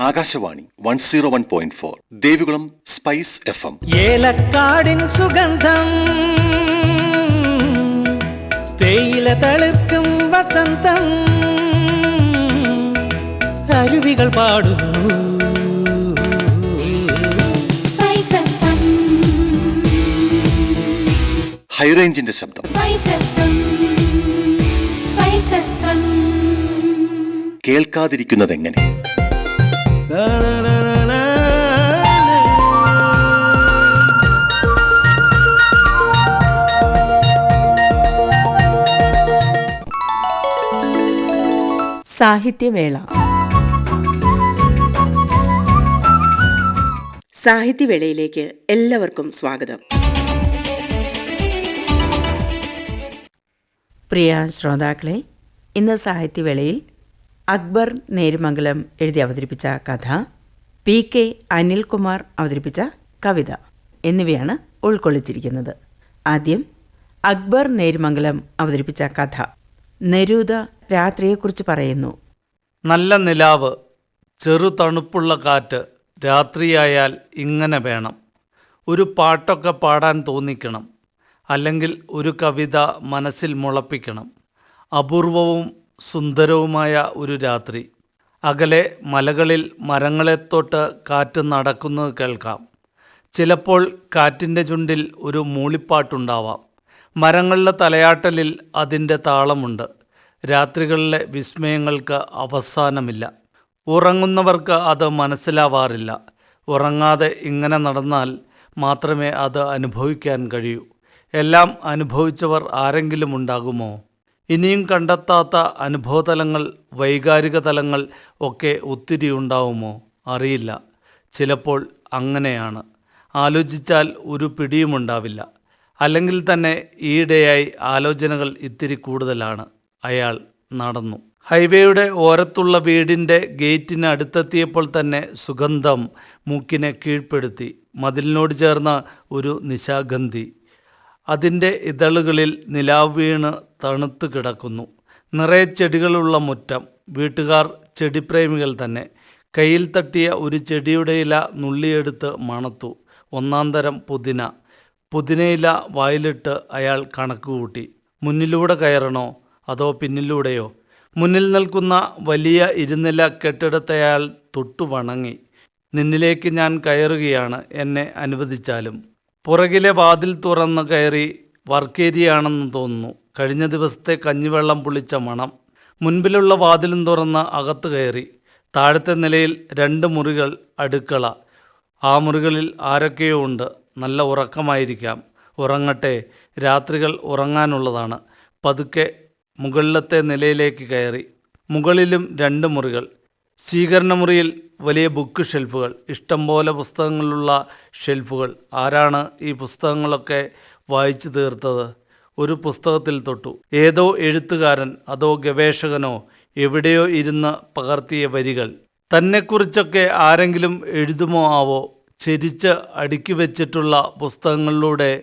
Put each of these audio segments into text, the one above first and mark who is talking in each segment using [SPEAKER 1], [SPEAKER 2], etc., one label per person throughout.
[SPEAKER 1] Akashvani one zero one point four Devikulam spice F M.
[SPEAKER 2] ഏലക്കാടിൻ സുഗന്ധം തേയില തളിർക്കും വസന്തം അരുവികൾ പാടുന്നു.
[SPEAKER 3] Spice FM,
[SPEAKER 1] ഹൈറേഞ്ചിന്റെ ശബ്ദം.
[SPEAKER 3] കേൾക്കാതിരിക്കുന്നത് എങ്ങനെ
[SPEAKER 1] കേൾക്കാതിരിക്കുന്നതെങ്ങനെ?
[SPEAKER 4] സാഹിത്യവേള. സാഹിത്യവേളയിലേക്ക് എല്ലാവർക്കും സ്വാഗതം. പ്രിയ ശ്രോതാക്കളെ ഇന്ന് സാഹിത്യവേളയിൽ അക്ബർ നേരുമംഗലം എഴുതി അവതരിപ്പിച്ച കഥ പി കെ അനിൽകുമാർ അവതരിപ്പിച്ച കവിത എന്നിവയാണ് ഉൾക്കൊള്ളിച്ചിരിക്കുന്നത്. ആദ്യം അക്ബർ നേരുമംഗലം അവതരിപ്പിച്ച കഥ. നെരൂത രാത്രിയെക്കുറിച്ച് പറയുന്നു.
[SPEAKER 5] നല്ല നിലാവ് ചെറു തണുപ്പുള്ള കാറ്റ് രാത്രിയായാൽ ഇങ്ങനെ വേണം. ഒരു പാട്ടൊക്കെ പാടാൻ തോന്നിക്കണം. അല്ലെങ്കിൽ ഒരു കവിത മനസ്സിൽ മുളപ്പിക്കണം. അപൂർവവും സുന്ദരവുമായ ഒരു രാത്രി. അകലെ മലകളിൽ മരങ്ങളെ തൊട്ട് കാറ്റ് നടക്കുന്നത് കേൾക്കാം. ചിലപ്പോൾ കാറ്റിന്റെ ചുണ്ടിൽ ഒരു മൂളിപ്പാട്ടുണ്ടാവാം. മരങ്ങളുടെ തലയാട്ടലിൽ അതിന്റെ താളമുണ്ട്. രാത്രികളിലെ വിസ്മയങ്ങൾക്ക് അവസാനമില്ല. ഉറങ്ങുന്നവർക്ക് അത് മനസ്സിലാവാറില്ല. ഉറങ്ങാതെ ഇങ്ങനെ നടന്നാൽ മാത്രമേ അത് അനുഭവിക്കാൻ കഴിയൂ. എല്ലാം അനുഭവിച്ചവർ ആരെങ്കിലും ഉണ്ടാകുമോ? ഇനിയും കണ്ടെത്താത്ത അനുഭവതലങ്ങൾ വൈകാരിക തലങ്ങൾ ഒക്കെ ഒത്തിരി ഉണ്ടാവുമോ? അറിയില്ല. ചിലപ്പോൾ അങ്ങനെയാണ്. ആലോചിച്ചാൽ ഒരു പിടിയുമുണ്ടാവില്ല അല്ലെങ്കിൽ തന്നെ ഈയിടെയായി ആലോചനകൾ ഇത്തിരി കൂടുതലാണ്. അയാൾ നടന്നു. ഹൈവേയുടെ ഓരത്തുള്ള വീടിന്റെ ഗേറ്റിന് അടുത്തെത്തിയപ്പോൾ തന്നെ സുഗന്ധം മൂക്കിനെ കീഴ്പ്പെടുത്തി. മതിലിനോട് ചേർന്ന ഒരു നിശാഗന്ധി. അതിന്റെ ഇതളുകളിൽ നിലാവ് വീണ് തണുത്ത് കിടക്കുന്നു. നിറയെ ചെടികളുള്ള മുറ്റം. വീട്ടുകാർ ചെടിപ്രേമികൾ തന്നെ. കയ്യിൽ തട്ടിയ ഒരു ചെടിയുടെ ഇല നുള്ളിയെടുത്ത് മണത്തു. ഒന്നാം തരം പുതിന. പുതിനയില വായിലിട്ട് അയാൾ കണക്ക് കൂട്ടി. മുന്നിലൂടെ കയറണോ? അതോ പിന്നിലൂടെയോ? മുന്നിൽ നിൽക്കുന്ന വലിയ ഇരുനില കെട്ടിടത്തയാൾ തൊട്ടു വണങ്ങി. നിന്നിലേക്ക് ഞാൻ കയറുകയാണ്. എന്നെ അനുവദിച്ചാലും. പുറകിലെ വാതിൽ തുറന്ന് കയറി വർക്കേരിയാണെന്ന് തോന്നുന്നു. കഴിഞ്ഞ ദിവസത്തെ കഞ്ഞിവെള്ളം പുളിച്ച മണം. മുൻപിലുള്ള വാതിലും തുറന്ന് അകത്ത് കയറി. താഴത്തെ നിലയിൽ രണ്ട് മുറികൾ അടുക്കള. ആ മുറികളിൽ ആരൊക്കെയോ ഉണ്ട്. നല്ല ഉറക്കമായിരിക്കാം. ഉറങ്ങട്ടെ. രാത്രികൾ ഉറങ്ങാനുള്ളതാണ്. പതുക്കെ മുകളിലത്തെ നിലയിലേക്ക് കയറി. മുകളിലും രണ്ട് മുറികൾ. സ്വീകരണ മുറിയിൽ വലിയ ബുക്ക് ഷെൽഫുകൾ ഇഷ്ടം പോലെ പുസ്തകങ്ങളുള്ള ഷെൽഫുകൾ ആരാണ് ഈ പുസ്തകങ്ങളൊക്കെ വായിച്ചു തീർത്തത്? ഒരു പുസ്തകത്തിൽ തൊട്ടു. ഏതോ എഴുത്തുകാരൻ അതോ ഗവേഷകനോ എവിടെയോ ഇരുന്ന് പകർത്തിയ വരികൾ. തന്നെക്കുറിച്ചൊക്കെ ആരെങ്കിലും എഴുതുമോ ആവോ? ചെരിച്ച് അടുക്കി വെച്ചിട്ടുള്ള പുസ്തകങ്ങളിലൂടെ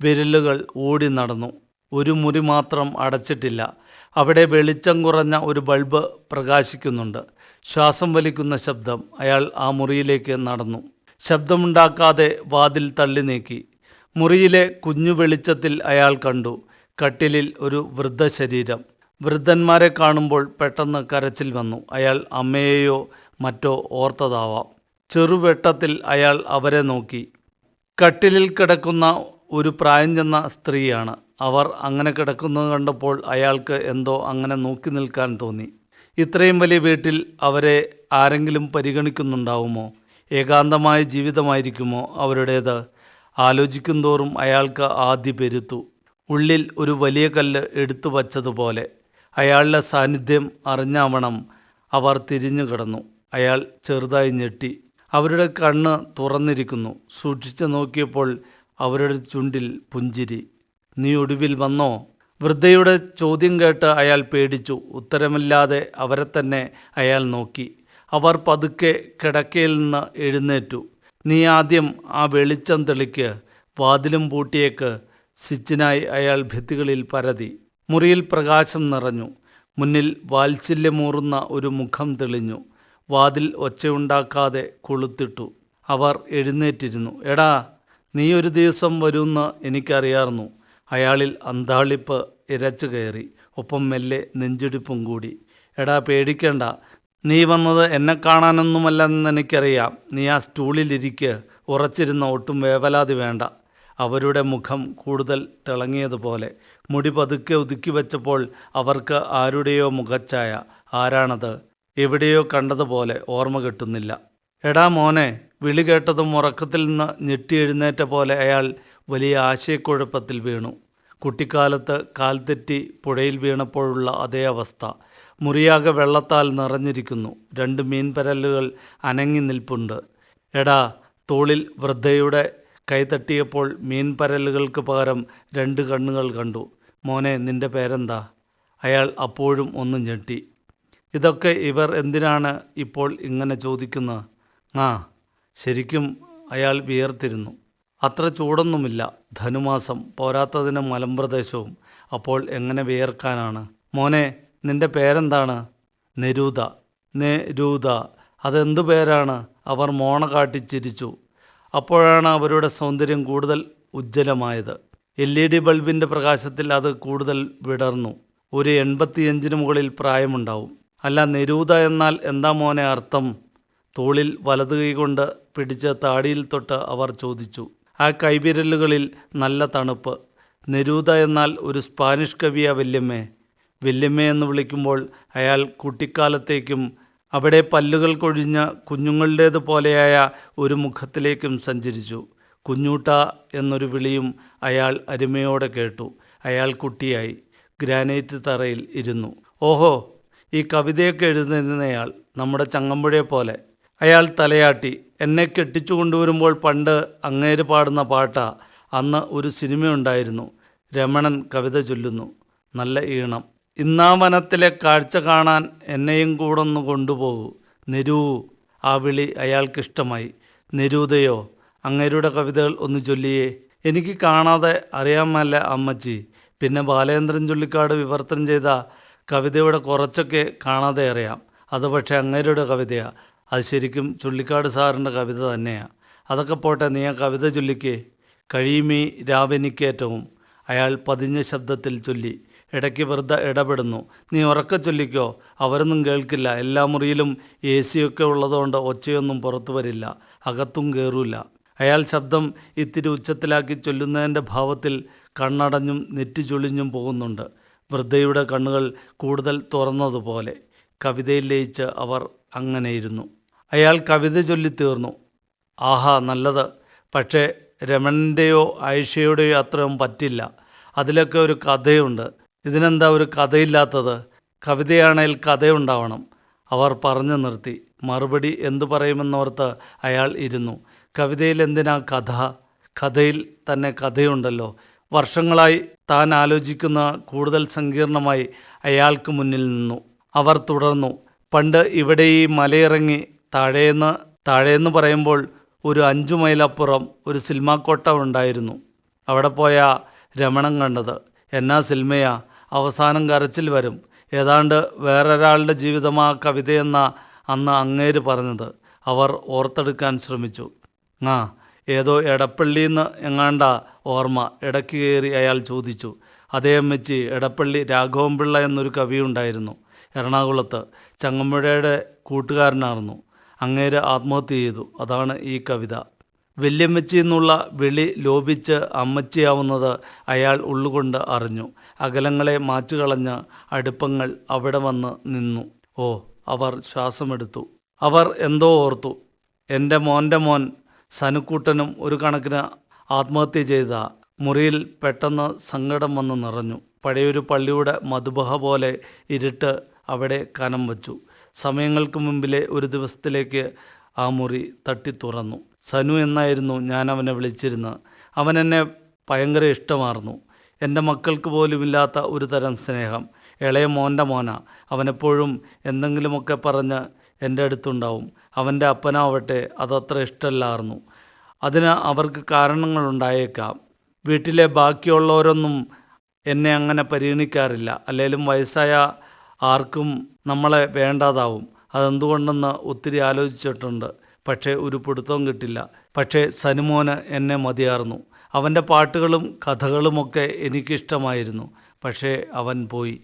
[SPEAKER 5] വിരലുകൾ ഓടി നടന്നു. ഒരു മുറി മാത്രം അടച്ചിട്ടില്ല. അവിടെ വെളിച്ചം കുറഞ്ഞ ഒരു ബൾബ് പ്രകാശിക്കുന്നുണ്ട്. ശ്വാസം വലിക്കുന്ന ശബ്ദം അയാൾ ആ മുറിയിലേക്ക് നടന്നു. ശബ്ദമുണ്ടാക്കാതെ വാതിൽ തള്ളി നീക്കി. മുറിയിലെ കുഞ്ഞു വെളിച്ചത്തിൽ അയാൾ കണ്ടു കട്ടിലിൽ ഒരു വൃദ്ധ ശരീരം വൃദ്ധന്മാരെ കാണുമ്പോൾ പെട്ടെന്ന് കരച്ചിൽ വന്നു. അയാൾ അമ്മയെയോ മറ്റോ ഓർത്തതാവാം. ചെറുവെട്ടത്തിൽ അയാൾ അവരെ നോക്കി. കട്ടിലിൽ കിടക്കുന്ന ഒരു പ്രായം ചെന്ന സ്ത്രീയാണ്. അവർ അങ്ങനെ കിടക്കുന്നത് കണ്ടപ്പോൾ അയാൾക്ക് എന്തോ അങ്ങനെ നോക്കി നിൽക്കാൻ തോന്നി. ഇത്രയും വലിയ വീട്ടിൽ അവരെ ആരെങ്കിലും പരിഗണിക്കുന്നുണ്ടാവുമോ? ഏകാന്തമായ ജീവിതമായിരിക്കുമോ അവരുടേത്? ആലോചിക്കും തോറും അയാൾക്ക് ആദ്യ പെരുത്തു. ഉള്ളിൽ ഒരു വലിയ കല്ല് എടുത്തു വച്ചതുപോലെ. അയാളുടെ സാന്നിധ്യം അറിഞ്ഞാവണം അവർ തിരിഞ്ഞു കിടന്നു. അയാൾ ചെറുതായി ഞെട്ടി. അവരുടെ കണ്ണ് തുറന്നിരിക്കുന്നു. സൂക്ഷിച്ചു നോക്കിയപ്പോൾ അവരുടെ ചുണ്ടിൽ പുഞ്ചിരി. നീ ഒടുവിൽ വന്നോ? വൃദ്ധയുടെ ചോദ്യം കേട്ട് അയാൾ പേടിച്ചു. ഉത്തരമില്ലാതെ അവരെ തന്നെ അയാൾ നോക്കി. അവർ പതുക്കെ കിടക്കയിൽ നിന്ന് എഴുന്നേറ്റു. നീ ആദ്യം ആ വെളിച്ചം തെളിക്ക്. വാതിലും പൂട്ടിയേക്ക് സിച്ചിനായി അയാൾ ഭിത്തികളിൽ പരതി. മുറിയിൽ പ്രകാശം നിറഞ്ഞു. മുന്നിൽ വാത്സല്യമൂറുന്ന ഒരു മുഖം തെളിഞ്ഞു. വാതിൽ ഒച്ചയുണ്ടാക്കാതെ കൊളുത്തിട്ടു. അവർ എഴുന്നേറ്റിരുന്നു. എടാ നീ ഒരു ദിവസം വരുമെന്ന് എനിക്കറിയാമായിരുന്നു അയാളിൽ അന്താളിപ്പ് ഇരച്ചു കയറി ഒപ്പം മെല്ലെ നെഞ്ചിടിപ്പും കൂടി. എടാ പേടിക്കണ്ട. നീ വന്നത് എന്നെ കാണാനൊന്നുമല്ലെന്ന് എനിക്കറിയാം. നീ ആ സ്റ്റൂളിലിരിക്ക്. ഉറച്ചിരുന്ന ഒട്ടും വേവലാതി വേണ്ട. അവരുടെ മുഖം കൂടുതൽ തിളങ്ങിയതുപോലെ. മുടി പതുക്കെ ഒതുക്കി വെച്ചപ്പോൾ അവർക്ക് ആരുടെയോ മുഖച്ചായ ആരാണത്? എവിടെയോ കണ്ടതുപോലെ ഓർമ്മ കിട്ടുന്നില്ല. എടാ മോനെ വിളി കേട്ടതും ഉറക്കത്തിൽ നിന്ന് ഞെട്ടി എഴുന്നേറ്റ പോലെ അയാൾ വലിയ ആശയക്കുഴപ്പത്തിൽ വീണു. കുട്ടിക്കാലത്ത് കാൽ തെറ്റി പുഴയിൽ വീണപ്പോഴുള്ള അതേ അവസ്ഥ. മുറിയാകെ വെള്ളത്താൽ നിറഞ്ഞിരിക്കുന്നു. രണ്ട് മീൻപരലുകൾ അനങ്ങി നിൽപ്പുണ്ട്. എടാ തോളിൽ വൃദ്ധയുടെ കൈതട്ടിയപ്പോൾ മീൻപരലുകൾക്ക് പകരം രണ്ട് കണ്ണുകൾ കണ്ടു. മോനെ നിന്റെ പേരെന്താ? അയാൾ അപ്പോഴും ഒന്നും ഞെട്ടി. ഇതൊക്കെ ഇവർ എന്തിനാണ് ഇപ്പോൾ ഇങ്ങനെ ചോദിക്കുന്നത്? ആ ശരിക്കും അയാൾ വിയർത്തിരുന്നു. അത്ര ചൂടൊന്നുമില്ല. ധനുമാസം പോരാത്തതിന് മലമ്പ്രദേശവും. അപ്പോൾ എങ്ങനെ വിയർക്കാനാണ്? മോനെ നിന്റെ പേരെന്താണ്? നെരൂത നെരൂത അതെന്തു പേരാണ്? അവർ മോണ കാട്ടി ചിരിച്ചു. അപ്പോഴാണ് അവരുടെ സൗന്ദര്യം കൂടുതൽ ഉജ്ജ്വലമായത്. എൽ ഇ ഡി ബൾബിന്റെ പ്രകാശത്തിൽ അത് കൂടുതൽ വിടർന്നു. ഒരു എൺപത്തിയഞ്ചിന് മുകളിൽ പ്രായമുണ്ടാവും. അല്ല നെരൂത എന്നാൽ എന്താ മോനെ അർത്ഥം? തോളിൽ വലതു കൈകൊണ്ട് പിടിച്ച് താടിയിൽ തൊട്ട് അവർ ചോദിച്ചു. ആ കൈവിരലുകളിൽ നല്ല തണുപ്പ്. നെരൂത എന്നാൽ ഒരു സ്പാനിഷ് കവിയ വല്യമ്മേ. വല്യമ്മ എന്ന് വിളിക്കുമ്പോൾ അയാൾ കുട്ടിക്കാലത്തേക്കും അവിടെ പല്ലുകൾ കൊഴിഞ്ഞ കുഞ്ഞുങ്ങളുടേതുപോലെയായ ഒരു മുഖത്തിലേക്കും സഞ്ചരിച്ചു. കുഞ്ഞൂട്ട എന്നൊരു വിളിയും അയാൾ അരുമയോടെ കേട്ടു. അയാൾ കുട്ടിയായി. ഗ്രാനൈറ്റ് തറയിൽ ഇരുന്നു. ഓഹോ ഈ കവിതയൊക്കെ എഴുതുന്നയാൾ നമ്മുടെ ചങ്ങമ്പുഴയെ പോലെ. അയാൾ തലയാട്ടി. എന്നെ കെട്ടിച്ചു കൊണ്ടുവരുമ്പോൾ പണ്ട് അങ്ങേര് പാടുന്ന പാട്ട. അന്ന് ഒരു സിനിമയുണ്ടായിരുന്നു. രമണൻ കവിത ചൊല്ലുന്നു. നല്ല ഈണം. ഇന്നാ വനത്തിലെ കാഴ്ച കാണാൻ എന്നെയും കൂടെ ഒന്ന് കൊണ്ടുപോകൂ. നിരൂ. ആ വിളി അയാൾക്കിഷ്ടമായി. നിരൂതയോ അങ്ങേരുടെ കവിതകൾ ഒന്ന് ചൊല്ലിയേ. എനിക്ക് കാണാതെ അറിയാമല്ല അമ്മച്ചി. പിന്നെ ബാലേന്ദ്രൻ ചുള്ളിക്കാട് വിവർത്തനം ചെയ്ത കവിതയുടെ കുറച്ചൊക്കെ കാണാതെ അറിയാം. അത് പക്ഷേ അങ്ങേരുടെ കവിതയാണ് അത് ശരിക്കും ചുള്ളിക്കാട് സാറിന്റെ കവിത തന്നെയാണ് അതൊക്കെ പോട്ടെ നീ ആ കവിത ചൊല്ലിക്കേ. കഴിയുമേ രാവനിക്കേറ്റവും. അയാൾ പതിഞ്ഞ ശബ്ദത്തിൽ ചൊല്ലി. ഇടയ്ക്ക് വെറുതെ ഇടപെടുന്നു. നീ ഉറക്ക ചൊല്ലിക്കോ. അവരൊന്നും കേൾക്കില്ല. എല്ലാ മുറിയിലും എ സിയൊക്കെ ഉള്ളതുകൊണ്ട് ഒച്ചയൊന്നും പുറത്തു വരില്ല. അകത്തും കയറൂല അയാൾ ശബ്ദം ഇത്തിരി ഉച്ചത്തിലാക്കി ചൊല്ലുന്നതിന്റെ ഭാവത്തിൽ കണ്ണടഞ്ഞും നെറ്റി ചൊളിഞ്ഞും പോകുന്നുണ്ട്. വൃദ്ധയുടെ കണ്ണുകൾ കൂടുതൽ തുറന്നതുപോലെ. കവിതയിൽ ലയിച്ച് അവർ അങ്ങനെയിരുന്നു. അയാൾ കവിത ചൊല്ലി തീർന്നു. ആഹാ നല്ലത്. പക്ഷേ രമണന്റെയോ ആയിഷയുടെയോ അത്രയും പറ്റില്ല. അതിലൊക്കെ ഒരു കഥയുണ്ട്. ഇതിനെന്താ ഒരു കഥയില്ലാത്തത്? കവിതയാണേൽ കഥയുണ്ടാവണം. അവർ പറഞ്ഞു നിർത്തി. മറുപടി എന്തു പറയുമെന്നോർത്ത് അയാൾ ഇരുന്നു. കവിതയിൽ എന്തിനാ കഥ? കഥയിൽ തന്നെ കഥയുണ്ടല്ലോ. വർഷങ്ങളായി താൻ ആലോചിക്കുന്ന കൂടുതൽ സങ്കീർണമായി അയാൾക്ക് മുന്നിൽ നിന്നു. അവർ തുടർന്നു. പണ്ട് ഇവിടെ ഈ മലയിറങ്ങി താഴേന്ന് താഴേന്ന് പറയുമ്പോൾ ഒരു അഞ്ചു മൈലപ്പുറം ഒരു സിൽമാക്കോട്ട ഉണ്ടായിരുന്നു. അവിടെ പോയ രമണം കണ്ടത്. എന്നാ സിൽമയാ അവസാനം കരച്ചിൽ വരും. ഏതാണ്ട് വേറൊരാളുടെ ജീവിതമാ കവിതയെന്ന അന്ന് അങ്ങേര് പറഞ്ഞത്. അവർ ഓർത്തെടുക്കാൻ ശ്രമിച്ചു. ആ ഏതോ എടപ്പള്ളിന്ന് എങ്ങാണ്ട ഓർമ്മ ഇടയ്ക്ക് കയറി അയാൾ ചോദിച്ചു. അതേ അമ്മച്ചി എടപ്പള്ളി രാഘവൻപിള്ള എന്നൊരു കവിയുണ്ടായിരുന്നു. എറണാകുളത്ത്. ചങ്ങമ്പുഴയുടെ കൂട്ടുകാരനായിരുന്നു അങ്ങേര് ആത്മഹത്യ ചെയ്തു. അതാണ് ഈ കവിത. വല്യമ്മച്ചി എന്നുള്ള വിളി ലോപിച്ച് അമ്മച്ചിയാവുന്നത് അയാൾ ഉള്ളുകൊണ്ട് അറിഞ്ഞു. അകലങ്ങളെ മാച്ചുകളഞ്ഞ അടുപ്പങ്ങൾ അവിടെ വന്ന് നിന്നു. ഓ അവർ ശ്വാസമെടുത്തു. അവർ എന്തോ ഓർത്തു. എന്റെ മോന്റെ മോൻ സനുക്കൂട്ടനും ഒരു കണക്കിന് ആത്മഹത്യ ചെയ്ത. മുറിയിൽ പെട്ടെന്ന് സങ്കടം വന്ന് നിറഞ്ഞു. പഴയൊരു പള്ളിയുടെ മധുബഹ പോലെ ഇരുട്ട് അവിടെ കനം വച്ചു. സമയങ്ങൾക്ക് മുമ്പിലെ ഒരു ദിവസത്തിലേക്ക് ആ മുറി തട്ടി തുറന്നു. സനു എന്നായിരുന്നു ഞാൻ അവനെ വിളിച്ചിരുന്നത്. അവൻ എന്നെ ഭയങ്കര ഇഷ്ടമാർന്നു. എന്റെ മക്കൾക്ക് പോലുമില്ലാത്ത ഒരു തരം സ്നേഹം. ഇളയ മോന്റെ മോന. അവനെപ്പോഴും എന്തെങ്കിലുമൊക്കെ പറഞ്ഞ് എന്റെ അടുത്തുണ്ടാവും. അവന്റെ അപ്പനാവട്ടെ അതത്ര ഇഷ്ടമല്ലായിരുന്നു അതിന് അവർക്ക് കാരണങ്ങളുണ്ടായേക്കാം. വീട്ടിലെ ബാക്കിയുള്ളവരൊന്നും എന്നെ അങ്ങനെ പരിഗണിക്കാറില്ല. അല്ലെങ്കിലും വയസ്സായ ആർക്കും നമ്മളെ വേണ്ടാതാവും. അതെന്തുകൊണ്ടെന്ന് ഒത്തിരി ആലോചിച്ചിട്ടുണ്ട്. പക്ഷേ ഒരു പിടുത്തവും കിട്ടില്ല. പക്ഷേ സനുമോന് എന്നെ മതിയാർന്നു. അവന്റെ പാട്ടുകളും കഥകളുമൊക്കെ എനിക്കിഷ്ടമായിരുന്നു. പക്ഷേ അവൻ പോയി.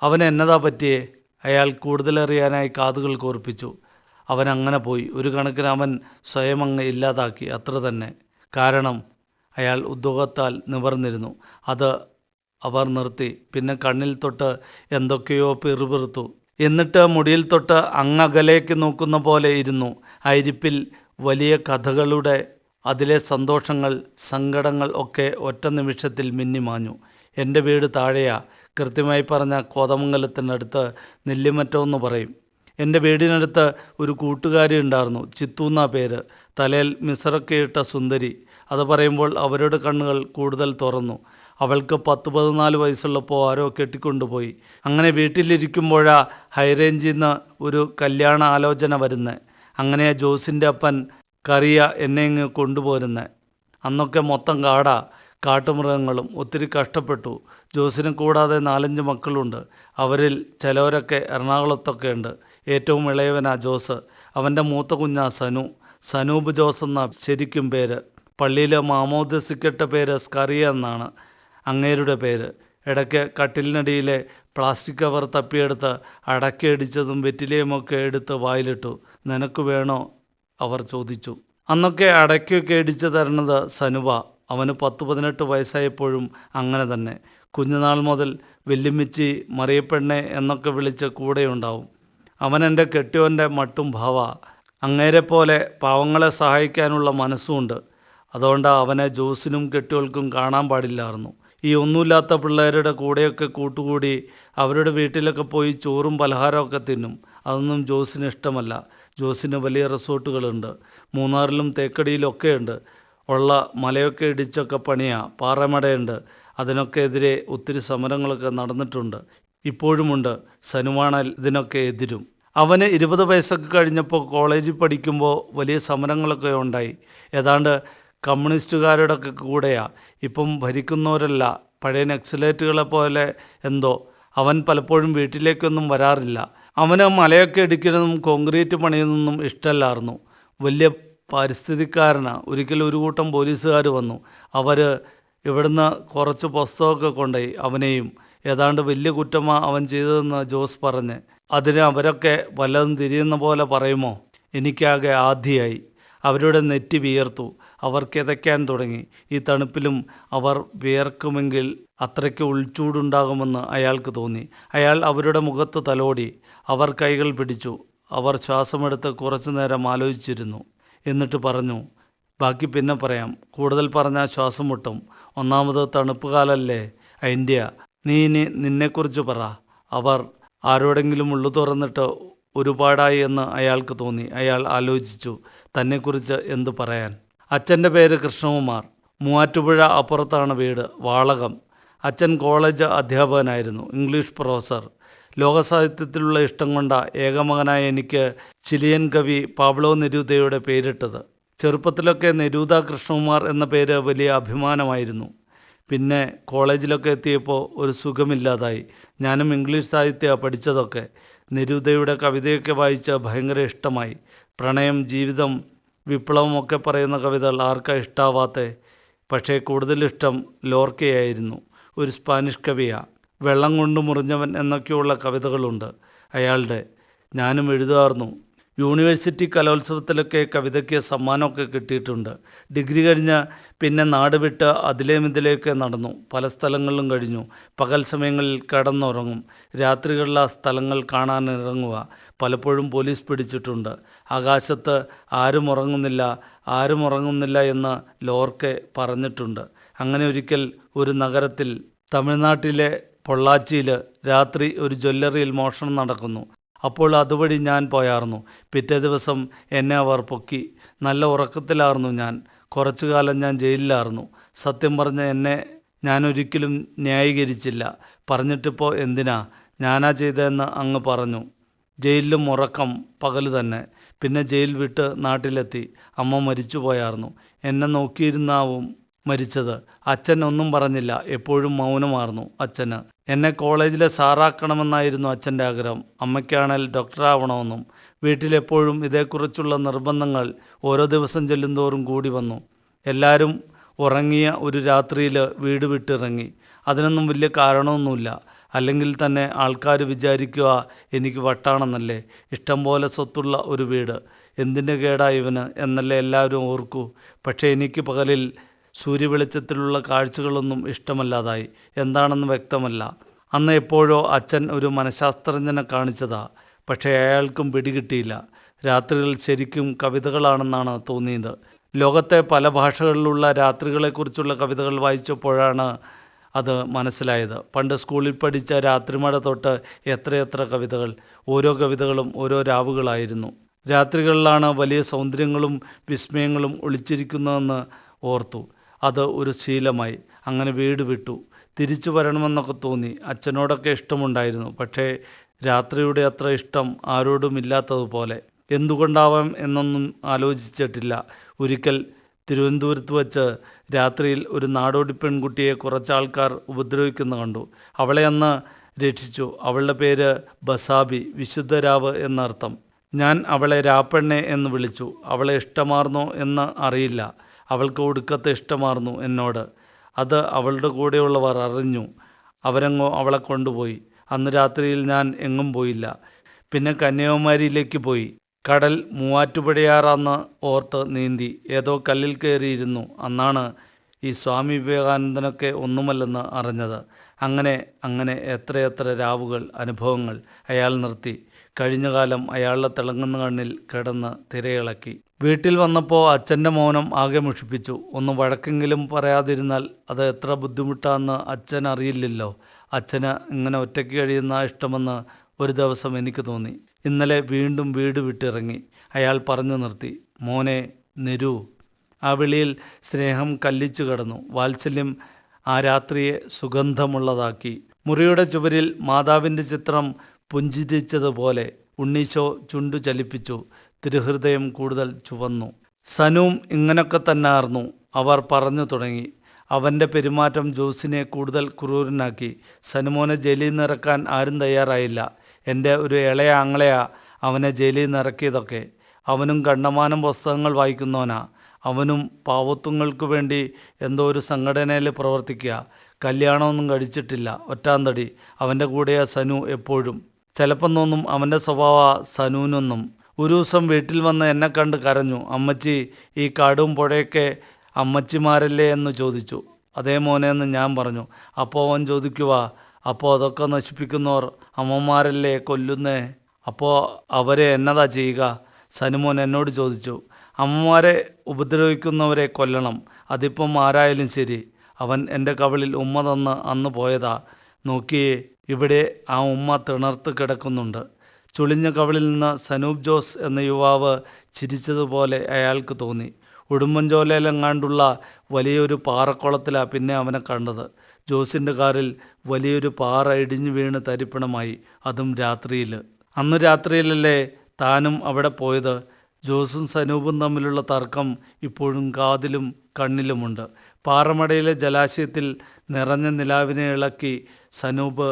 [SPEAKER 5] അവൻ എന്നതാ പറ്റിയേ? അയാൾ കൂടുതലറിയാനായി കാതുകൾ കോർപ്പിച്ചു. അവൻ അങ്ങനെ പോയി. ഒരു കണക്കിന് അവൻ സ്വയം അങ്ങ് ഇല്ലാതാക്കി. അത്ര തന്നെ. കാരണം അയാൾ ഉദ്യോഗത്താൽ നിവർന്നിരുന്നു. അത് അവർ നിർത്തി. പിന്നെ കണ്ണിൽ തൊട്ട് എന്തൊക്കെയോ പിറുപിറുത്തു. എന്നിട്ട് മുടിയിൽ തൊട്ട് അങ്ങകലേക്ക് നോക്കുന്ന പോലെ ഇരുന്നു. അരിപ്പിൽ വലിയ കഥകളുടെ അതിലെ സന്തോഷങ്ങൾ സങ്കടങ്ങൾ ഒക്കെ ഒറ്റ നിമിഷത്തിൽ മിന്നിമാഞ്ഞു എന്റെ വീട് താഴെയാ. കൃത്യമായി പറഞ്ഞ കോതമംഗലത്തിനടുത്ത് നെല്ലിമറ്റം എന്ന് പറയും. എന്റെ വീടിനടുത്ത് ഒരു കൂട്ടുകാരി ഉണ്ടായിരുന്നു ചിത്തു പേര്. തലയിൽ മിസറൊക്കെ ഇട്ട സുന്ദരി. അത് പറയുമ്പോൾ അവരുടെ കണ്ണുകൾ കൂടുതൽ തുറന്നു. അവൾക്ക് പത്ത് പതിനാല് വയസ്സുള്ളപ്പോൾ ആരോ കെട്ടിക്കൊണ്ടുപോയി. അങ്ങനെ വീട്ടിലിരിക്കുമ്പോഴാ ഹൈറേഞ്ചിൽ നിന്ന് ഒരു കല്യാണ ആലോചന വരുന്നത് അങ്ങനെ ജോസിന്റെ അപ്പൻ കറിയ എന്നെ ഇങ്ങ് കൊണ്ടുപോരുന്നത് അന്നൊക്കെ മൊത്തം കാടാ. കാട്ടുമൃഗങ്ങളും ഒത്തിരി കഷ്ടപ്പെട്ടു. ജോസിനും കൂടാതെ നാലഞ്ച് മക്കളുണ്ട്. അവരിൽ ചിലവരൊക്കെ എറണാകുളത്തൊക്കെ ഉണ്ട്. ഏറ്റവും ഇളയവനാ ജോസ്. അവന്റെ മൂത്ത കുഞ്ഞാ സനു. സനൂപ് ജോസ് എന്ന ശരിക്കും പേര്. പള്ളിയിലെ മാമോദസിക്കട്ട പേര് സ്കറിയ എന്നാണ്. അങ്ങേരുടെ പേര്. ഇടയ്ക്ക് കട്ടിലിനടിയിലെ പ്ലാസ്റ്റിക് കവർ തപ്പിയെടുത്ത് അടക്കയടിച്ചതും വെറ്റിലയുമൊക്കെ എടുത്ത് വായിലിട്ടു. നിനക്ക് വേണോ? അവർ ചോദിച്ചു. അന്നൊക്കെ അടയ്ക്കൊക്കെ ഇടിച്ചു തരുന്നത് സനുവ. അവന് പത്ത് പതിനെട്ട് വയസ്സായപ്പോഴും അങ്ങനെ തന്നെ. കുഞ്ഞുനാൾ മുതൽ വെല്ലുമിച്ചി മറിയപ്പെണ്ണെ എന്നൊക്കെ വിളിച്ച് കൂടെയുണ്ടാവും. അവൻ എന്റെ മട്ടും ഭാവ. അങ്ങേരെ പോലെ പാവങ്ങളെ സഹായിക്കാനുള്ള മനസ്സുമുണ്ട്. അതുകൊണ്ട് അവനെ ജോസിനും കെട്ടിയോൾക്കും കാണാൻ പാടില്ലായിരുന്നു. ഈ ഒന്നുമില്ലാത്ത പിള്ളേരുടെ കൂടെയൊക്കെ കൂട്ടുകൂടി അവരുടെ വീട്ടിലൊക്കെ പോയി ചോറും പലഹാരമൊക്കെ തിന്നും. അതൊന്നും ജോസിന് ഇഷ്ടമല്ല. ജോസിന് വലിയ റിസോർട്ടുകളുണ്ട്. മൂന്നാറിലും തേക്കടിയിലൊക്കെ ഉണ്ട് ഉള്ള മലയൊക്കെ ഇടിച്ചൊക്കെ പണിയാ. പാറമടയുണ്ട്. അതിനൊക്കെ എതിരെ ഒത്തിരി സമരങ്ങളൊക്കെ നടന്നിട്ടുണ്ട്. ഇപ്പോഴുമുണ്ട്. സനുവാണൽ ഇതിനൊക്കെ എതിരും. അവന് ഇരുപത് വയസ്സൊക്കെ കഴിഞ്ഞപ്പോൾ കോളേജിൽ പഠിക്കുമ്പോൾ വലിയ സമരങ്ങളൊക്കെ ഉണ്ടായി. ഏതാണ്ട് കമ്മ്യൂണിസ്റ്റുകാരുടെ ഒക്കെ കൂടെയാ. ഇപ്പം ഭരിക്കുന്നവരല്ല പഴയ നക്സലേറ്റുകളെ പോലെ എന്തോ. അവൻ പലപ്പോഴും വീട്ടിലേക്കൊന്നും വരാറില്ല. അവന് മലയൊക്കെ ഇടിക്കുന്നതും കോൺക്രീറ്റ് പണിയുന്നതും ഇഷ്ടമല്ലായിരുന്നു. വലിയ പരിസ്ഥിതിക്കാരനാണ് ഒരിക്കലും ഒരു കൂട്ടം പോലീസുകാർ വന്നു. അവർ ഇവിടുന്ന് കുറച്ച് പുസ്തകമൊക്കെ കൊണ്ടുപോയി അവനെയും. ഏതാണ്ട് വലിയ കുറ്റമാണ് അവൻ ചെയ്തതെന്ന് ജോസ് പറഞ്ഞ്. അതിന് അവരൊക്കെ വല്ലതും തിരിയുന്ന പോലെ പറയുമോ? എനിക്കാകെ ആദ്യമായി അവരുടെ നെറ്റി വിയർത്തു. അവർ കിതയ്ക്കാൻ തുടങ്ങി. ഈ തണുപ്പിലും അവർ വിയർക്കുമെങ്കിൽ അത്രയ്ക്ക് ഉൾച്ചൂടുണ്ടാകുമെന്ന് അയാൾക്ക് തോന്നി. അയാൾ അവരുടെ മുഖത്ത് തലോടി. അവർ കൈകൾ പിടിച്ചു. അവർ ശ്വാസമെടുത്ത് കുറച്ചു നേരം ആലോചിച്ചിരുന്നു. എന്നിട്ട് പറഞ്ഞു ബാക്കി പിന്നെ പറയാം. കൂടുതൽ പറഞ്ഞാൽ ശ്വാസം മുട്ടും. ഒന്നാമത് തണുപ്പ് കാലല്ലേ ഇന്ത്യ നീ ഇനി നിന്നെക്കുറിച്ച് പറ അവർ ആരോടെങ്കിലും ഉള്ളു തുറന്നിട്ട് ഒരുപാടായി എന്ന് അയാൾക്ക് തോന്നി. അയാൾ ആലോചിച്ചു തന്നെക്കുറിച്ച് എന്തു പറയാൻ? അച്ഛന്റെ പേര് കൃഷ്ണകുമാർ. മൂവാറ്റുപുഴ അപ്പുറത്താണ് വീട് വാളകം. അച്ഛൻ കോളേജ് അധ്യാപകനായിരുന്നു ഇംഗ്ലീഷ് പ്രൊഫസർ. ലോകസാഹിത്യത്തിലുള്ള ഇഷ്ടം കൊണ്ട ഏകമകനായ എനിക്ക് ചിലിയൻ കവി പാബ്ലോ നെരൂദയുടെ പേരിട്ടത്. ചെറുപ്പത്തിലൊക്കെ നെരൂദ കൃഷ്ണകുമാർ എന്ന പേര് വലിയ അഭിമാനമായിരുന്നു. പിന്നെ കോളേജിലൊക്കെ എത്തിയപ്പോൾ ഒരു സുഖമില്ലാതായി. ഞാനും ഇംഗ്ലീഷ് സാഹിത്യമാണ് പഠിച്ചതൊക്കെ നെരൂദയുടെ കവിതയൊക്കെ വായിച്ച് ഭയങ്കര ഇഷ്ടമായി. പ്രണയം ജീവിതം വിപ്ലവമൊക്കെ പറയുന്ന കവിതകൾ ആർക്കാ ഇഷ്ടാവാത്ത? പക്ഷേ കൂടുതലിഷ്ടം ലോർക്കയായിരുന്നു. ഒരു സ്പാനിഷ് കവിയാണ് വെള്ളം കൊണ്ട് മുറിഞ്ഞവൻ എന്നൊക്കെയുള്ള കവിതകളുണ്ട്. അയാളുടെ ഞാനും എഴുതാറുന്നു യൂണിവേഴ്സിറ്റി കലോത്സവത്തിലൊക്കെ കവിതയ്ക്ക് സമ്മാനമൊക്കെ കിട്ടിയിട്ടുണ്ട്. ഡിഗ്രി കഴിഞ്ഞ് പിന്നെ നാട് വിട്ട് അതിലേം ഇതിലേക്ക് നടന്നു. പല സ്ഥലങ്ങളിലും കഴിഞ്ഞു. പകൽ സമയങ്ങളിൽ കിടന്നുറങ്ങും. രാത്രികളിൽ ആ സ്ഥലങ്ങൾ കാണാൻ ഇറങ്ങുക. പലപ്പോഴും പോലീസ് പിടിച്ചിട്ടുണ്ട്. ആകാശത്ത് ആരും ഉറങ്ങുന്നില്ല ആരും ഉറങ്ങുന്നില്ല എന്ന് ലോർക്കെ പറഞ്ഞിട്ടുണ്ട്. അങ്ങനെ ഒരിക്കൽ ഒരു നഗരത്തിൽ തമിഴ്നാട്ടിലെ പൊള്ളാച്ചിയിൽ രാത്രി ഒരു ജ്വല്ലറിയിൽ മോഷണം നടക്കുന്നു. അപ്പോൾ അതുവഴി ഞാൻ പോയാർന്നു. പിറ്റേ ദിവസം എന്നെ അവർ പൊക്കി. നല്ല ഉറക്കത്തിലായിരുന്നു ഞാൻ. കുറച്ചു കാലം ഞാൻ ജയിലിലായിരുന്നു സത്യം പറഞ്ഞ എന്നെ ഞാൻ ഒരിക്കലും ന്യായീകരിച്ചില്ല. പറഞ്ഞിട്ടിപ്പോൾ എന്തിനാ? ഞാനാ ചെയ്തതെന്ന് അങ്ങ് പറഞ്ഞു. ജയിലിലും ഉറക്കം പകൽ തന്നെ. പിന്നെ ജയിൽ വിട്ട് നാട്ടിലെത്തി. അമ്മ മരിച്ചു പോയായിരുന്നു എന്നെ നോക്കിയിരുന്നാവും മരിച്ചത്. അച്ഛൻ ഒന്നും പറഞ്ഞില്ല. എപ്പോഴും മൗനമായിരുന്നു അച്ഛന്. എന്നെ കോളേജിലെ സാറാക്കണമെന്നായിരുന്നു അച്ഛന്റെ ആഗ്രഹം. അമ്മയ്ക്കാണെങ്കിൽ ഡോക്ടറാവണമെന്നും വീട്ടിലെപ്പോഴും ഇതേക്കുറിച്ചുള്ള നിർബന്ധങ്ങൾ ഓരോ ദിവസം ചെല്ലുന്തോറും കൂടി വന്നു. എല്ലാവരും ഉറങ്ങിയ ഒരു രാത്രിയിൽ വീട് വിട്ടിറങ്ങി. അതിനൊന്നും വലിയ കാരണമൊന്നുമില്ല. അല്ലെങ്കിൽ തന്നെ ആൾക്കാർ വിചാരിക്കുക എനിക്ക് വട്ടാണെന്നല്ലേ. ഇഷ്ടം പോലെ സ്വത്തുള്ള ഒരു വീട്. എന്തിന്റെ കേടാ ഇവന് എന്നല്ലേ എല്ലാവരും ഓർക്കൂ. പക്ഷേ എനിക്ക് പകലിൽ സൂര്യവെളിച്ചത്തിലുള്ള കാഴ്ചകളൊന്നും ഇഷ്ടമല്ലാതായി. എന്താണെന്ന് വ്യക്തമല്ല. അന്ന് എപ്പോഴോ അച്ഛൻ ഒരു മനഃശാസ്ത്രജ്ഞനെ കാണിച്ചതാ. പക്ഷേ അയാൾക്കും പിടികിട്ടിയില്ല. രാത്രികൾ ശരിക്കും കവിതകളാണെന്നാണ് തോന്നിയത്. ലോകത്തെ പല ഭാഷകളിലുള്ള രാത്രികളെക്കുറിച്ചുള്ള കവിതകൾ വായിച്ചപ്പോഴാണ് അത് മനസ്സിലായത്. പണ്ട് സ്കൂളിൽ പഠിച്ച രാത്രിമഴ തൊട്ട് എത്രയെത്ര കവിതകൾ. ഓരോ കവിതകളും ഓരോ രാവുകളായിരുന്നു. രാത്രികളിലാണ് വലിയ സൗന്ദര്യങ്ങളും വിസ്മയങ്ങളും ഒളിച്ചിരിക്കുന്നതെന്ന് ഓർത്തു. അത് ഒരു ശീലമായി. അങ്ങനെ വീട് വിട്ടു. തിരിച്ചു വരണമെന്നൊക്കെ തോന്നി. അച്ഛനോടൊക്കെ ഇഷ്ടമുണ്ടായിരുന്നു. പക്ഷേ രാത്രിയുടെ അത്ര ഇഷ്ടം ആരോടും ഇല്ലാത്തതുപോലെ. എന്തുകൊണ്ടാവാം എന്നൊന്നും ആലോചിച്ചിട്ടില്ല. ഒരിക്കൽ തിരുവനന്തപുരത്ത് വച്ച് രാത്രിയിൽ ഒരു നാടോടി പെൺകുട്ടിയെ കുറച്ചാൾക്കാർ ഉപദ്രവിക്കുന്ന കണ്ടു. അവളെ അന്ന് രക്ഷിച്ചു. അവളുടെ പേര് ബസാബി വിശുദ്ധരാവ് എന്നർത്ഥം. ഞാൻ അവളെ രാപ്പെണ്ണെ എന്ന് വിളിച്ചു. അവളെ ഇഷ്ടമാർന്നോ എന്ന് അറിയില്ല. അവൾക്ക് ഒടുക്കത്തെ ഇഷ്ടമാർന്നു എന്നോട്. അത് അവളുടെ കൂടെയുള്ളവർ അറിഞ്ഞു. അവരങ്ങോ അവളെ കൊണ്ടുപോയി. അന്ന് രാത്രിയിൽ ഞാൻ എങ്ങും പോയില്ല. പിന്നെ കന്യാകുമാരിയിലേക്ക് പോയി. കടൽ മൂവാറ്റുപുഴയാറാന്ന് ഓർത്ത് നീന്തി. ഏതോ കല്ലിൽ കയറിയിരുന്നു. അന്നാണ് ഈ സ്വാമി വിവേകാനന്ദനൊക്കെ ഒന്നുമല്ലെന്ന് അറിഞ്ഞത്. അങ്ങനെ അങ്ങനെ എത്രയെത്ര രാവുകൾ അനുഭവങ്ങൾ അയാൾ നിർത്തി. കഴിഞ്ഞ കാലം അയാളുടെ തിളങ്ങുന്ന കണ്ണിൽ കിടന്ന് തിരയിളക്കി. വീട്ടിൽ വന്നപ്പോൾ അച്ഛന്റെ മൗനം ആകെ മുഷിപ്പിച്ചു. ഒന്ന് വഴക്കെങ്കിലും പറയാതിരുന്നാൽ അത് എത്ര ബുദ്ധിമുട്ടാണെന്ന് അച്ഛൻ അറിയില്ലല്ലോ. അച്ഛന് ഇങ്ങനെ ഒറ്റയ്ക്ക് കഴിയുന്ന ഇഷ്ടമെന്ന് ഒരു ദിവസം എനിക്ക് തോന്നി. ഇന്നലെ വീണ്ടും വീട് വിട്ടിറങ്ങി. അയാൾ പറഞ്ഞു നിർത്തി മോനെ നെരു. ആ വിളിയിൽ സ്നേഹം കല്ലിച്ചു കടന്നു. വാത്സല്യം ആ രാത്രിയെ സുഗന്ധമുള്ളതാക്കി. മുറിയുടെ ചുവരിൽ മാതാവിന്റെ ചിത്രം പുഞ്ചിരിച്ചതുപോലെ ഉണ്ണീശോ ചുണ്ടു ചലിപ്പിച്ചു. തിരുഹൃദയം കൂടുതൽ ചുവന്നു. സനുവും ഇങ്ങനൊക്കെ ആർന്നു അവർ പറഞ്ഞു തുടങ്ങി. അവന്റെ പെരുമാറ്റം ജോസിനെ കൂടുതൽ ക്രൂരനാക്കി. സനുമോനെ ജയിലിൽ നിന്ന് ആരും തയ്യാറായില്ല. എന്റെ ഒരു ഇളയ ആങ്ങളെയാ അവനെ ജയിലിൽ നിന്ന് അവനും കണ്ണമാനം പുസ്തകങ്ങൾ വായിക്കുന്നവനാ. അവനും പാവത്വങ്ങൾക്ക് വേണ്ടി എന്തോ ഒരു സംഘടനയിൽ പ്രവർത്തിക്കുക. കല്യാണമൊന്നും കഴിച്ചിട്ടില്ല. ഒറ്റാന്തടി. അവന്റെ കൂടെയാ സനു എപ്പോഴും. ചിലപ്പം തോന്നും അവന്റെ സ്വഭാവ സനുവിനൊന്നും ഒരു ദിവസം വീട്ടിൽ വന്ന് എന്നെ കണ്ട് കരഞ്ഞു. അമ്മച്ചി ഈ കാടും പുഴയൊക്കെ അമ്മച്ചിമാരല്ലേ? എന്ന് ചോദിച്ചു. അതേ മോനെ എന്ന് ഞാൻ പറഞ്ഞു. അപ്പോൾ അവൻ ചോദിക്കുക അപ്പോൾ അതൊക്കെ നശിപ്പിക്കുന്നവർ അമ്മമാരല്ലേ കൊല്ലുന്നേ? അപ്പോൾ അവരെ എന്നതാ ചെയ്യുക? സനുമോൻ എന്നോട് ചോദിച്ചു. അമ്മമാരെ ഉപദ്രവിക്കുന്നവരെ കൊല്ലണം. അതിപ്പം ആരായാലും ശരി. അവൻ എന്റെ കവളിൽ ഉമ്മ തന്ന് അന്ന് പോയതാ. നോക്കിയേ ഇവിടെ ആ ഉമ്മ തിണർത്ത് കിടക്കുന്നുണ്ട്. ചുളിഞ്ഞ കവളിൽ നിന്ന് സനൂപ് ജോസ് എന്ന യുവാവ് ചിരിച്ചതുപോലെ അയാൾക്ക് തോന്നി. ഉടുമ്പൻചോലയിലെങ്ങാണ്ടുള്ള വലിയൊരു പാറക്കുളത്തിലാണ് പിന്നെ അവനെ കണ്ടത്. ജോസിന്റെ കാറിൽ വലിയൊരു പാറ ഇടിഞ്ഞു വീണ് തരിപ്പണമായി. അതും രാത്രിയിൽ അന്ന് രാത്രിയിലല്ലേ താനും അവിടെ പോയത്. ജോസും സനൂപും തമ്മിലുള്ള തർക്കം ഇപ്പോഴും കാതിലും കണ്ണിലുമുണ്ട്. പാറമടയിലെ ജലാശയത്തിൽ നിറഞ്ഞ നിലാവിനെ ഇളക്കി സനൂപ്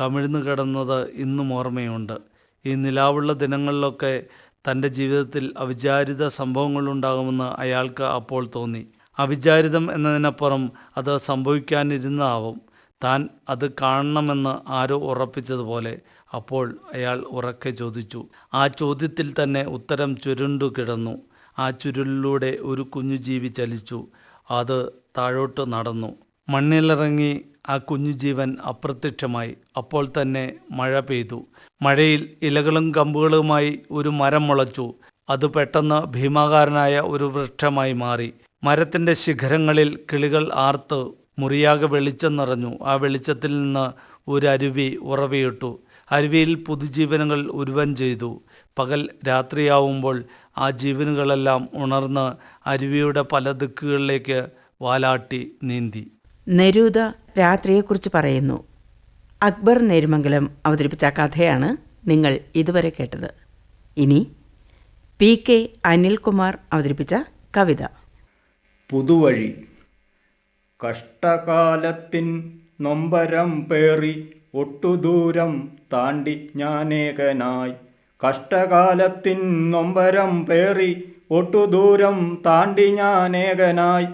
[SPEAKER 5] കമിഴ്ന്നു കിടന്നത് ഇന്നും ഓർമ്മയുണ്ട്. ഈ നിലാവുള്ള ദിനങ്ങളിലൊക്കെ തന്റെ ജീവിതത്തിൽ അവിചാരിത സംഭവങ്ങളുണ്ടാകുമെന്ന് അയാൾക്ക് അപ്പോൾ തോന്നി. അവിചാരിതം എന്നതിനപ്പുറം അത് സംഭവിക്കാനിരുന്നതാവും. താൻ അത് കാണണമെന്ന് ആരോ ഉറപ്പിച്ചതുപോലെ അപ്പോൾ അയാൾ ഉറക്കെ ചോദിച്ചു. ആ ചോദ്യത്തിൽ തന്നെ ഉത്തരം ചുരുണ്ടു കിടന്നു. ആ ചുരുളിലൂടെ ഒരു കുഞ്ഞു ജീവി ചലിച്ചു. അത് താഴോട്ട് നടന്നു. മണ്ണിലിറങ്ങി ആ കുഞ്ഞു ജീവൻ അപ്രത്യക്ഷമായി. അപ്പോൾ തന്നെ മഴ പെയ്തു. മഴയിൽ ഇലകളും കമ്പുകളുമായി ഒരു മരം മുളച്ചു. അത് പെട്ടെന്ന് ഭീമാകാരനായ ഒരു വൃക്ഷമായി മാറി. മരത്തിന്റെ ശിഖരങ്ങളിൽ കിളികൾ ആർത്ത് മുറിയാകെ വെളിച്ചം നിറഞ്ഞു ആ വെളിച്ചത്തിൽ നിന്ന് ഒരു അരുവി ഉറവിയിട്ടു. അരുവിയിൽ പുതുജീവനങ്ങൾ ഉരുവൻ ചെയ്തു. പകൽ രാത്രിയാവുമ്പോൾ ആ ജീവനുകളെല്ലാം ഉണർന്ന് അരുവിയുടെ പല ദിക്കുകളിലേക്ക് വാലാട്ടി നീന്തി.
[SPEAKER 4] നെരൂദ രാത്രിയെക്കുറിച്ച് പറയുന്നു. അക്ബർ നേരുമംഗലം അവതരിപ്പിച്ച കഥയാണ് നിങ്ങൾ ഇതുവരെ കേട്ടത്. ഇനി പി കെ അനിൽകുമാർ അവതരിപ്പിച്ച കവിത.
[SPEAKER 6] പുതുവഴി കഷ്ടകാലത്തിൻ നൊമ്പരം പേറി ഒട്ടുദൂരം താണ്ടി ഞാനേകനായി. കഷ്ടകാലത്തിൻ നൊമ്പരം പേറി ഒട്ടുദൂരം താണ്ടി ഞാനേകനായി.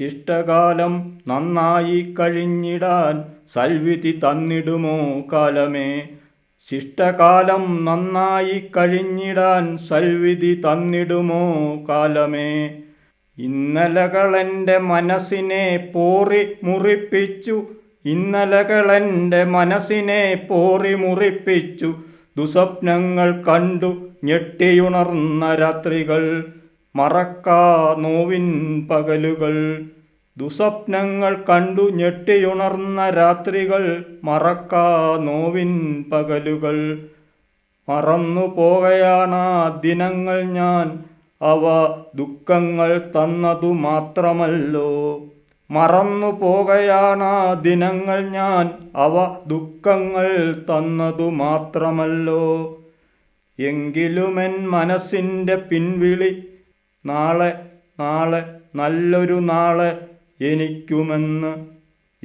[SPEAKER 6] ശിഷ്ടകാലം നന്നായി കഴിഞ്ഞിടാൻ സൽവിധി തന്നിടുമോ കാലമേ? ശിഷ്ടകാലം നന്നായി കഴിഞ്ഞിടാൻ സൽവിധി തന്നിടുമോ കാലമേ? ഇന്നലകളെന്റെ മനസ്സിനെ പോറി മുറിപ്പിച്ചു ഇന്നലകളെന്റെ മനസ്സിനെ പോറി മുറിപ്പിച്ചു. ദുസ്വപ്നങ്ങൾ കണ്ടു ഞെട്ടിയുണർന്ന രാത്രികൾ മറക്കാ നോവിൻ പകലുകൾ. ദുസ്വപ്നങ്ങൾ കണ്ടു ഞെട്ടിയുണർന്ന രാത്രികൾ. മറക്കാ നോവിൻ പകലുകൾ. മറന്നു പോകയാണ് ദിനങ്ങൾ ഞാൻ. അവ ദുഃഖങ്ങൾ തന്നതു മാത്രമല്ലോ. മറന്നു പോകയാണ് ദിനങ്ങൾ ഞാൻ. അവ ദുഃഖങ്ങൾ തന്നതു മാത്രമല്ലോ. എങ്കിലുമെൻ മനസ്സിന്റെ പിൻവിളി നാളെ നാളെ നല്ലൊരു നാളെ എനിക്കുമെന്ന്.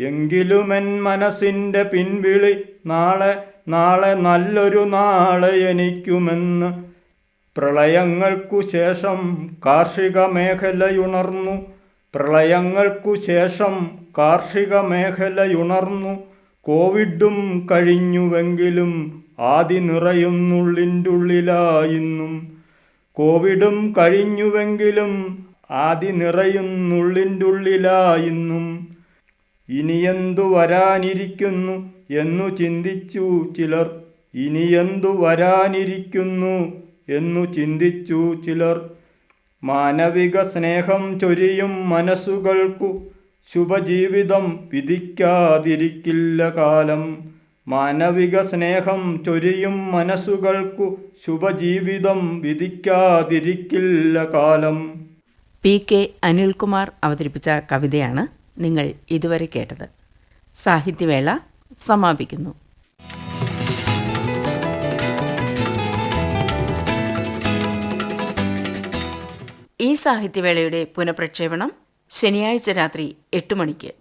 [SPEAKER 6] എങ്കിലുമെൻ മനസ്സിന്റെ പിൻവിളി നാളെ നാളെ നല്ലൊരു നാളെ എനിക്കുമെന്ന്. പ്രളയങ്ങൾക്കു ശേഷം കാർഷിക മേഖലയുണർന്നു. പ്രളയങ്ങൾക്കു ശേഷം കാർഷിക മേഖലയുണർന്നു. കോവിഡും കഴിഞ്ഞുവെങ്കിലും ആദി നിറയുന്നുള്ളിന്റുള്ളിലായിന്നും കോവിഡും കഴിഞ്ഞുവെങ്കിലും ആദി നിറയുന്നുള്ളിന്റുള്ളിലായിന്നും ഇനിയെന്തു വരാനിരിക്കുന്നു എന്നു ചിന്തിച്ചു ചിലർ. ഇനിയെന്തു വരാനിരിക്കുന്നു എന്നു ചിന്തിച്ചു ചിലർ. മാനവിക സ്നേഹം ചൊരിയും മനസ്സുകൾക്കു ശുഭജീവിതം വിധിക്കാതിരിക്കില്ല കാലം. മാനവിക സ്നേഹം ചൊരിയും മനസ്സുകൾക്കു ശുഭജീവിതം വിധിക്കാതിരിക്കില്ല കാലം.
[SPEAKER 4] പി കെ അനിൽകുമാർ അവതരിപ്പിച്ച കവിതയാണ് നിങ്ങൾ ഇതുവരെ കേട്ടത്. സാഹിത്യവേള സമാപിക്കുന്നു. ഈ സാഹിത്യവേളയുടെ പുനഃപ്രക്ഷേപണം ശനിയാഴ്ച രാത്രി എട്ട് മണിക്ക്.